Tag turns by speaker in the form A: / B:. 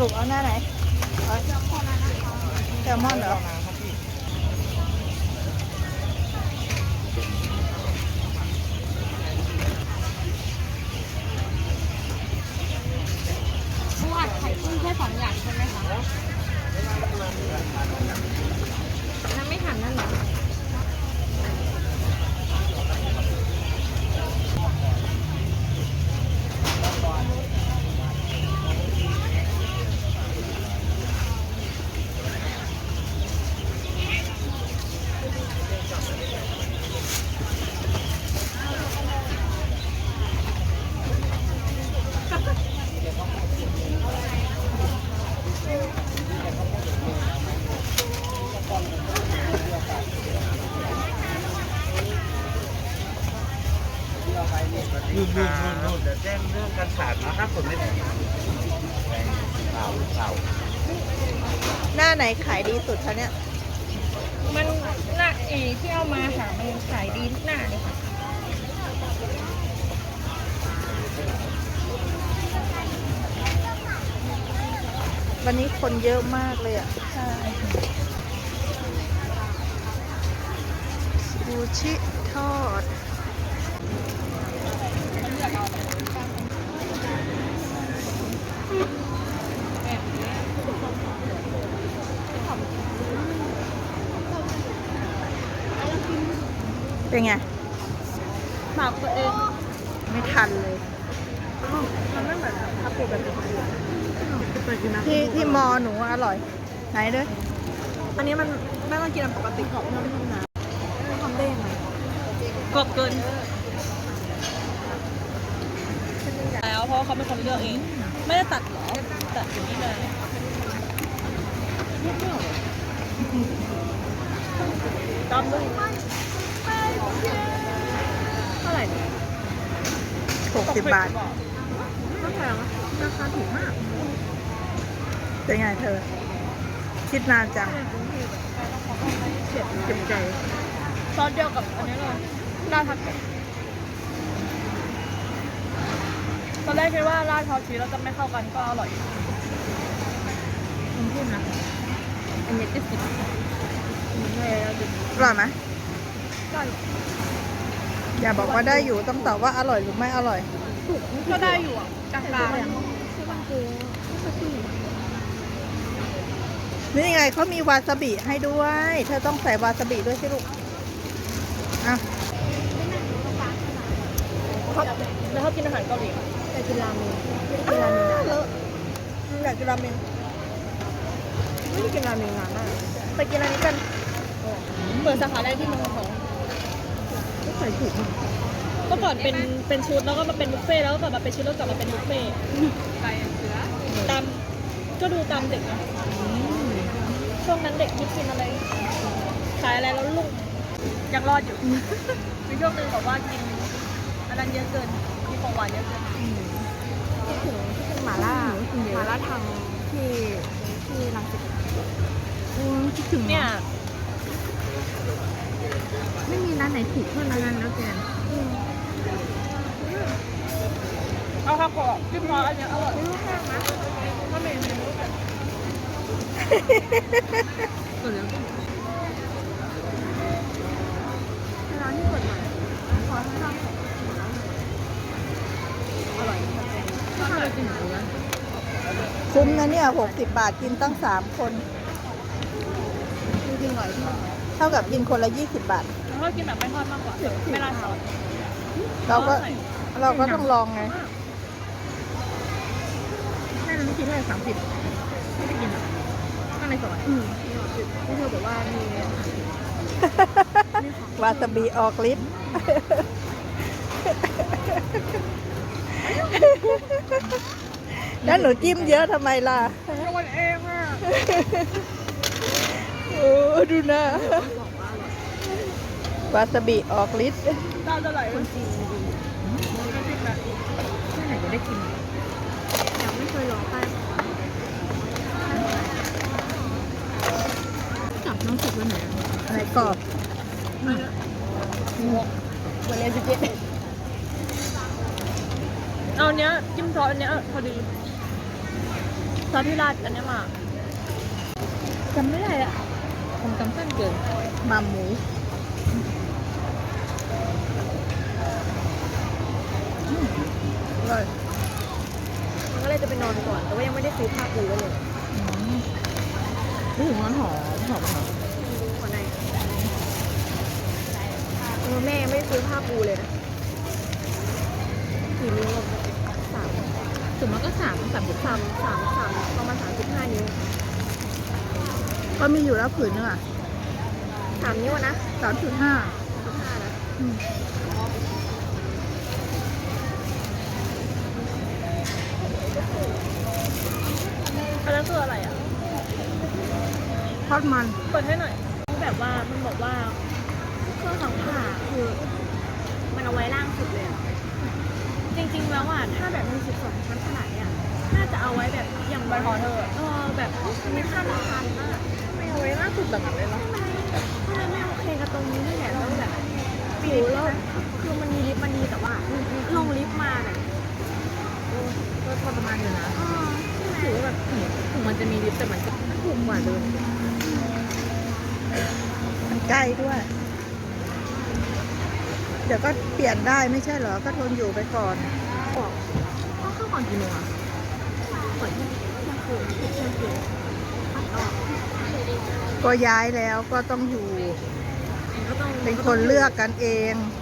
A: รุปเอาหน้าไหนเอาแซลมอนเหรอ
B: ปูอัดไข่กุ้งแค่สองอย่างใช่ไหมคะน้ำไม่หันนั่นเหรอ
C: นู่นนู่นนู่นนู่นเดี๋ยวแจ้งเรื่องการขาดนะครับผมไม่เต่าเต่า
A: หน้าไหนขายดีสุดคะเนี่ย
B: มันหน้าเอที่เอามาค่ะมันขายดีทุกหน้าเลยค่ะ
A: วันนี้คนเยอะมากเลยอะ
B: ใช่
A: ซูชิทอด เป็นไง
B: ฝากตัวเอง
A: ไม่ทันเลย
B: มันไม่เหมือนคาปูแบบนี้
A: ที่ที่มอหนูอร่อย ไหนด้วย
B: อันนี้มันแม่ต้องกินอันปกติของน้ำน้ำน้ำทำได้ยังไงกรอบเกิน แล้วเพราะว่าเขาเป็นคนเลือกเอง ไม่ได้ตัดหรอ ตัดอย่างนี้เลยตามด้วย เท่าไหร่เนี่ย
A: หกสิบบาท
B: ไม่แพงราคาถูกมาก
A: เป็นไงเธอ คิดนานจัง
B: เจ็บเจ็บใจ ซอสเดียวกับอันนี้เลยราดผักเผ็ดตอนแรกคิดว่าราดซอสชีสแล้วจะไม่เข้ากันก็อร่อยมันพูดนะ อันนี้จะสิบไม่แล้วดิ
A: อร่อยไหม
B: ก็
A: อย่าบอกว่าได้อยู่ต้องตอบว่าอร่อยหรือไม่อร่อย
B: ก็ได้อยู่อะกลาง
A: นี่ไงเขามีวาซาบิให้ด้วย เธอต้องใส่วาซาบิด้วยสิลูกอะ
B: ๆเขาแล้วเขากินอาหารเกาหลีไหมอยากกินราเมงไม่ได้กินราเมง
A: เลอะอยากกินราเมง
B: ไม่ได้กินราเมงนานมากไปกินอันนี้กันเปิดสาขาแรกที่เมืองทอง
A: ใส่ถูก
B: เมื่อก่อนเป็นเป็นชุดแล้วก็มาเป็นบุฟเฟ่ต์แล้วก็กลับมาเป็นชุดแล้วกลับมาเป็นบุฟเฟ่ต์ตามก็ดูตามเด็กนะช่วงนั้นเด็กคิดกินอะไรขายอะไรแล้วลุงยังรอดอยู่ มีช่วงหนึงแบบว่ากินอันนั้นเยอะเกินมีของหวานเยอะเกิน
D: คิดถึงคิดถึงหมาล่าหมาล่าทางที่ที่รังสิต
A: คิดถึง
B: เนี่ย
D: ไม่มีร้านไหนถูกเท่าร้านนั้นแล้วแก
B: เอาข้าวกรอบจิ้มซออันเนี้ยอร่อยถ้าไม่มีรู้กัน
D: เปิดแล้วร้านที่เปิดใหม่ขอให้ทำอร่อยถ้าเรากินหมูนะ
A: คุ้มนะเนี่ยหกสิบบาทกินตั้งสามคน
D: จริงๆอร่อยที่
A: ท่ากับกินคนละยี่สิบบาท
B: แล้วก็กินแบบไม่ทอดมากกว่าไม่ราดซอส
A: เราก็เราก็ต้องลองไง
D: แค่นั้นไม่คิดเท่าไหร่สามสิบไม่ได้กินหรอกข้างในซอยอืมที่เธอบอกว่ามี
A: วาซาบิออกฤทธิ์แล้วหนูจิ้มเยอะทำไมล่ะ
B: วันเองอะ
A: โอ้ดูนะวาซาบิออกฤทธิ์
B: ตาจะไหล
D: คนจีนจริงที่ไหนจะได้กินยังไม่เคยลองใต้จับน้องสุกวันไหนอะ
A: อะไรกรอบ
B: วันเรียสิเจ็ดเอาเนี้ยจิ้มซอสอันเนี้ยพอดี
D: ซอสที่ราดอันเนี้ยมาจำไม่ได้อะ
E: คงจำสั้นเกิน
A: มาหมูอืมอร่อย
D: มันก็เลยจะไปนอนก่อน แต่ว่ายังไม่ได้ซื้อผ้าปูไว้เลย
E: รู้สึกมันหอมหอมหอม
D: หัวในเออแม่ยังไม่ได้ซื้อผ้าปูเลยนะกี่นิ้วอะสาม
E: ส่วนมากก็สามสามสิบ
D: สามสามสามประมาณสามสิบห้านิ้ว
A: ก็มีอยู่แล้วผืนนึงอะ
D: สามนิ้วอะนะ
A: สามจุดห้า
D: สิบห้านะอันนั้นคืออะไรอะ
A: ทอดมัน
D: เปิดให้หน่อย แบบว่ามันบอกว่าเครื่องซักผ้าคือ มันเอาไว้ล่างสุดเลยอะจริงๆแล้วอะถ้าแบบมีสิบสองชั้นขนาดเนี้ยน่าจะเอาไว้แบบอย่างใบพอเธอเออแบบมีขั้นพัน อะ
E: ไม่เอาไว้ล่าสุดแบบนั้นเลยเนาะ
D: ก็เลยไม่โอเคกับตรงนี้นี่แหละแล้วแบบปิดแล้วคือมันมีลิฟต์มันดีแต่ว่าลงลิฟต์มาเนี่ย
E: ก็พอประมาณอยู่นะ
D: เออใช่
E: ถือ
D: ไหม
E: ว่าแบบถึงถึงมันจะมีลิฟต์แต่มันก็ถูกกว่าเดิม
A: มันใกล้ด้วย เดี๋ยวก็เปลี่ยนได้ไม่ใช่เหรอ ก็ทนอยู่ไปก่อน
E: บอกต้องเข้าก่อนกี่โมงอะ
D: เปิดที่เที่ยงคืนเที่ยงคืนปัดออก
A: ก็ย้ายแล้วก็ต้องอยู่
D: ก็ต้อง
A: เป็นคนเลือกกันเอง
D: เ